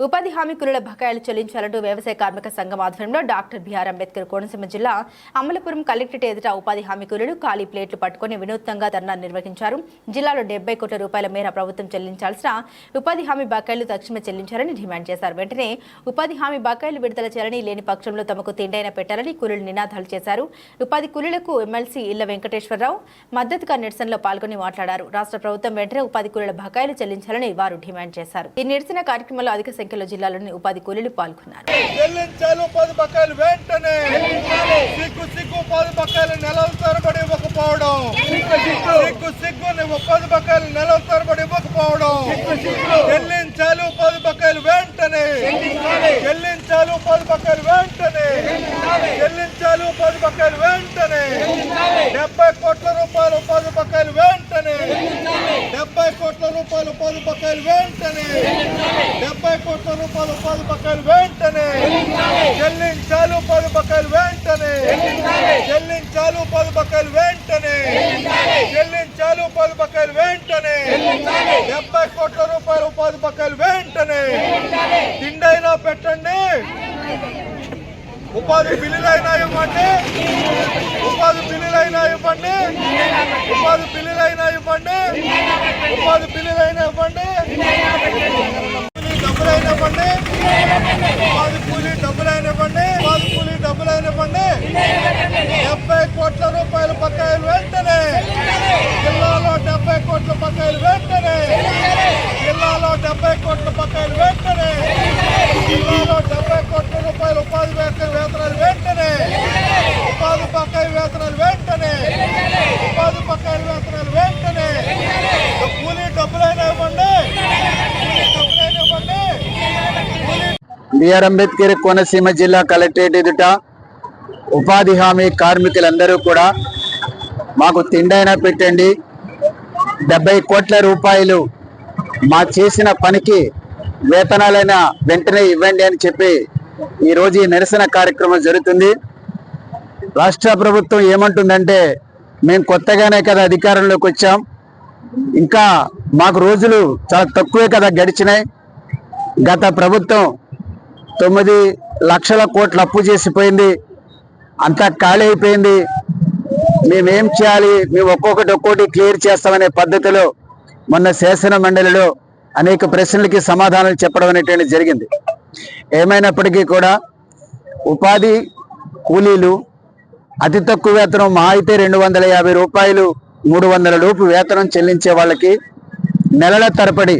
ఉపాధి హామీ కులుల బకాయిలు చెల్లించాలంటూ వ్యవసాయ కార్మిక సంఘం ఆధ్వర్యంలో డాక్టర్ బిఆర్ అంబేద్కర్ కోనసీమ జిల్లా అమలపురం కలెక్టరేట్ ఎదుట ఉపాధి హామీ కూలీలు ఖాళీ ప్లేట్లు పట్టుకుని వినూత్నంగా ధర్నా నిర్వహించారు. జిల్లాలో డెబ్బై కోట్ల రూపాయల మేర ప్రభుత్వం చెల్లించాల్సిన ఉపాధి హామీ బకాయిలు తక్షణమే చెల్లించాలని డిమాండ్ చేశారు. వెంటనే ఉపాధి హామీ బకాయిలు విడుదల చేయాలని లేని పక్షంలో తమకు తిండైన పెట్టాలని కూలీలు నినాదాలు చేశారు. ఉపాధి కూలీలకు ఎమ్మెల్సీ ఇళ్ళ వెంకటేశ్వరరావు మద్దతుగా నిరసనలో పాల్గొని మాట్లాడారు. రాష్ట్ర ప్రభుత్వం వెంటనే ఉపాధి కూలీల బకాయిలు చెల్లించాలని వారు డిమాండ్ చేశారు. ఈ నిరసన కార్యక్రమంలో అధిక సంఖ్యలో జిల్లాలోని ఉపాధి కూలీలు పాల్గొన్నారు. చెల్లించాలి ఉపాధి బకాయిలు వెంటనే. నెలల తరబడి ఇవ్వకపోవడం. చెల్లించాలి ఉపాధి బకాయిలు వెంటనే. చెల్లించాలి. ఉపాధి బకాయిలు వెంటనే. చెల్లించాలి. ఉపాధి బకాయిలు వెంటనే. డెబ్బై కోట్ల రూపాయల ఉపాధి బకాయిలు వెంటనే. రూపాయలు ఉపాధి బకాయిలు వెంటనే. డెబ్బై కోట్ల రూపాయలు ఉపాధి బకాయిలు వెంటనే. చెల్లించాలి ఉపాధి బకాయిలు వెంటనే. చెల్లించాలి ఉపాధి బకాయిలు వెంటనే. చెల్లించాలి ఉపాధి బకాయిలు వెంటనే. డెబ్బై కోట్ల రూపాయలు ఉపాధి బకాయిలు వెంటనే. తిండైనా పెట్టండి. ఉపాధి బిల్లులైనా ఇవ్వండి. ఉపాధి బిల్లులైనా ఇవ్వండి. ఉపాధి బిల్లులైనా ఇవ్వండి. ఉపాధి ఇవ్వండి డబ్బులైనా ఇవ్వండి ఉపాధి కూలీ డబ్బులైనా ఇవ్వండి ఉపాధి కూలీ డబ్బులైనా ఇవ్వండి డెబ్బై కోట్ల రూపాయల బకాయిలు వెంటనే. జిల్లాలో డెబ్బై కోట్ల బకాయిలు వెంటనే. జిల్లాలో డెబ్బై కోట్ల బకాయిలు వెంటనే. జిల్లాలో డెబ్బై కోట్ల రూపాయల ఉపాధి వేతన వేతనాలు వెంటనే. ఉపాధి బకాయి వేతనాలు వెంటనే. ఉపాధి బకాయి వేతనాలు వెంటనే. బిఆర్ అంబేద్కర్ కోనసీమ జిల్లా కలెక్టరేట్ ఎదుట ఉపాధి హామీ కార్మికులందరూ కూడా మాకు తిండైనా పెట్టండి. డెబ్బై కోట్ల రూపాయలు మా చేసిన పనికి వేతనాలైనా వెంటనే ఇవ్వండి అని చెప్పి ఈరోజు ఈ నిరసన కార్యక్రమం జరుగుతుంది. రాష్ట్ర ప్రభుత్వం ఏమంటుందంటే మేము కొత్తగానే కదా అధికారంలోకి వచ్చాం. ఇంకా మాకు రోజులు చాలా తక్కువే కదా గడిచినాయి. గత ప్రభుత్వం తొమ్మిది లక్షల కోట్లు అప్పు చేసిపోయింది అంతా ఖాళీ అయిపోయింది. మేమేం చేయాలి? మేము ఒక్కొక్కటి ఒక్కోటి క్లియర్ చేస్తామనే పద్ధతిలో మొన్న శాసన మండలిలో అనేక ప్రశ్నలకి సమాధానాలు చెప్పడం అనేటువంటి జరిగింది. ఏమైనప్పటికీ కూడా ఉపాధి కూలీలు అతి తక్కువ వేతనం మా అయితే రెండు వందల యాభై రూపాయలు మూడు వందల లోపు వేతనం చెల్లించే వాళ్ళకి నెలల తరబడి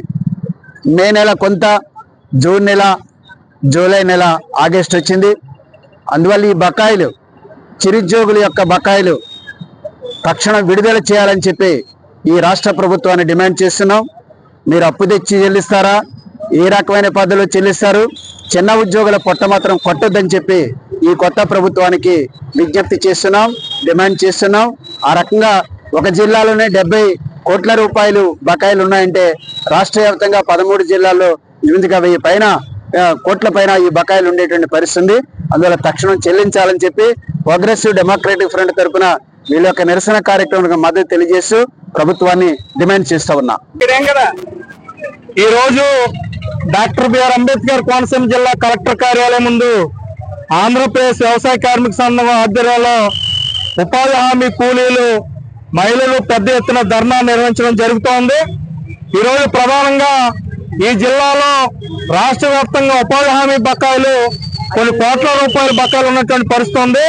మే నెల కొంత జూన్ నెల జూలై నెల ఆగస్ట్ వచ్చింది. అందువల్ల ఈ బకాయిలు చిరుద్యోగుల యొక్క బకాయిలు తక్షణం విడుదల చేయాలని చెప్పి ఈ రాష్ట్ర ప్రభుత్వాన్ని డిమాండ్ చేస్తున్నాం. మీరు అప్పు తెచ్చి చెల్లిస్తారా? ఏ రకమైన పద్ధతిలో చెల్లిస్తారు? చిన్న ఉద్యోగుల పొట్ట మాత్రం కొట్టొద్దని చెప్పి ఈ కొత్త ప్రభుత్వానికి విజ్ఞప్తి చేస్తున్నాం డిమాండ్ చేస్తున్నాం. ఆ రకంగా ఒక జిల్లాలోనే డెబ్బై కోట్ల రూపాయలు బకాయిలు ఉన్నాయంటే రాష్ట్ర వ్యాప్తంగా పదమూడు జిల్లాల్లో ఎనిమిదిగా వెయ్యి పైన కోట్ల పైన ఈ బకాయిలు ఉండేటువంటి పరిస్థితి అందువల్ల తక్షణం చెల్లించాలని చెప్పి ప్రోగ్రెసివ్ డెమోక్రటిక్ ఫ్రంట్ తరపున వీళ్ళ యొక్క నిరసన కార్యక్రమానికి మద్దతు తెలియజేస్తూ ప్రభుత్వాన్ని డిమాండ్ చేస్తా ఉన్నా. ఇదేం ఈ రోజు డాక్టర్ బిఆర్ అంబేద్కర్ కోనసీమ జిల్లా కలెక్టర్ కార్యాలయం ముందు ఆంధ్రప్రదేశ్ వ్యవసాయ కార్మిక సంఘం ఆధ్వర్యంలో ఉపాధి హామీ కూలీలు మహిళలు పెద్ద ఎత్తున ధర్నా నిర్వహించడం జరుగుతోంది. ఈ రోజు ప్రధానంగా ఈ జిల్లాలో రాష్ట్ర వ్యాప్తంగా ఉపాధి హామీ బకాయిలు కొన్ని కోట్ల రూపాయల బకాయిలు ఉన్నటువంటి పరిస్థితి ఉంది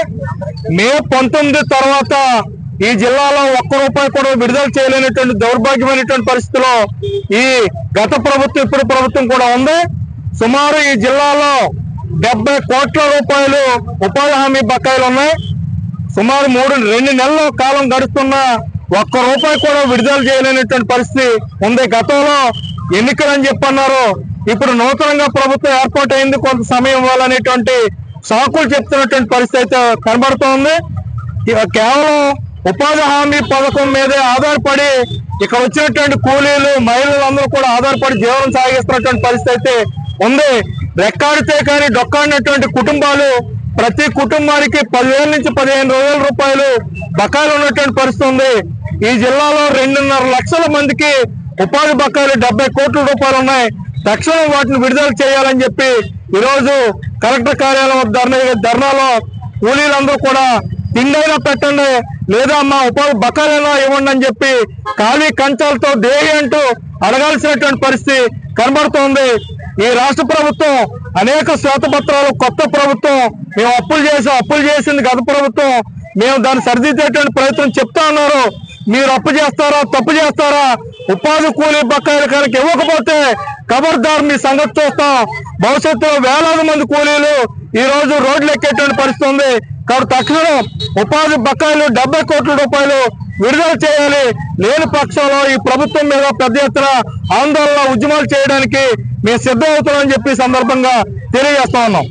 మే పంతొమ్మిది తర్వాత ఈ జిల్లాలో ఒక్క రూపాయి కూడా విడుదల చేయలేనటువంటి దౌర్భాగ్యమైనటువంటి పరిస్థితిలో ఈ గత ప్రభుత్వం ఇప్పుడు ప్రభుత్వం కూడా ఉంది. సుమారు ఈ జిల్లాలో డెబ్బై కోట్ల రూపాయలు ఉపాధి హామీ బకాయిలు ఉన్నాయి. సుమారు మూడు రెండు నెలల కాలం గడుస్తున్న ఒక్క రూపాయి కూడా విడుదల చేయలేనటువంటి పరిస్థితి ఉంది. గతంలో ఎన్నికలని చెప్పన్నారు. ఇప్పుడు నూతనంగా ప్రభుత్వం ఏర్పాటైంది. కొంత సమయం ఇవ్వాలనేటువంటి సాకులు చెప్తున్నటువంటి పరిస్థితి అయితే కనబడుతోంది. కేవలం ఉపాధి హామీ పథకం మీదే ఆధారపడి ఇక్కడ వచ్చినటువంటి కూలీలు మహిళలందరూ కూడా ఆధారపడి జీవనం సాగిస్తున్నటువంటి పరిస్థితి అయితే ఉంది. రెక్కాడితే కానీ డొక్కాడినటువంటి కుటుంబాలు ప్రతి కుటుంబానికి పదివేల నుంచి పదిహేను రోజుల రూపాయలు బకాయిలు ఉన్నటువంటి పరిస్థితి ఉంది. ఈ జిల్లాలో రెండున్నర లక్షల మందికి ఉపాధి బకాయిలు డెబ్బై కోట్ల రూపాయలు ఉన్నాయి. తక్షణం వాటిని విడుదల చేయాలని చెప్పి ఈరోజు కలెక్టర్ కార్యాలయం వద్ద ధర్నా ధర్నాలో కూలీలందరూ కూడా తిండైనా పెట్టండి లేదా మా ఉపాధి బకాయిలైనా ఇవ్వండి అని చెప్పి ఖాళీ కంచాలతో దేహి అంటూ అడగాల్సినటువంటి పరిస్థితి కనబడుతోంది. ఈ రాష్ట్ర ప్రభుత్వం అనేక శ్వేతపత్రాలు కొత్త ప్రభుత్వం మేము అప్పులు చేసాం అప్పులు చేసింది గత ప్రభుత్వం. మేము దాన్ని సరిదిద్దేటువంటి ప్రయత్నం చెప్తా ఉన్నారు. మీరు అప్పు చేస్తారా తప్పు చేస్తారా? ఉపాధి కూలీ బకాయిలు కనుక ఇవ్వకపోతే ఖబర్దార్ మీ సంగతి చూస్తాం. భవిష్యత్తులో వేలాది మంది కూలీలు ఈ రోజు రోడ్లు ఎక్కేటువంటి పరిస్థితి ఉంది. కాబట్టి తక్షణం ఉపాధి బకాయిలు డెబ్బై కోట్ల రూపాయలు విడుదల చేయాలి. లేని పక్షంలో ఈ ప్రభుత్వం మీద పెద్ద ఎత్తున ఆందోళన ఉద్యమాలు చేయడానికి మేము సిద్ధమవుతామని చెప్పి సందర్భంగా తెలియజేస్తా ఉన్నాం.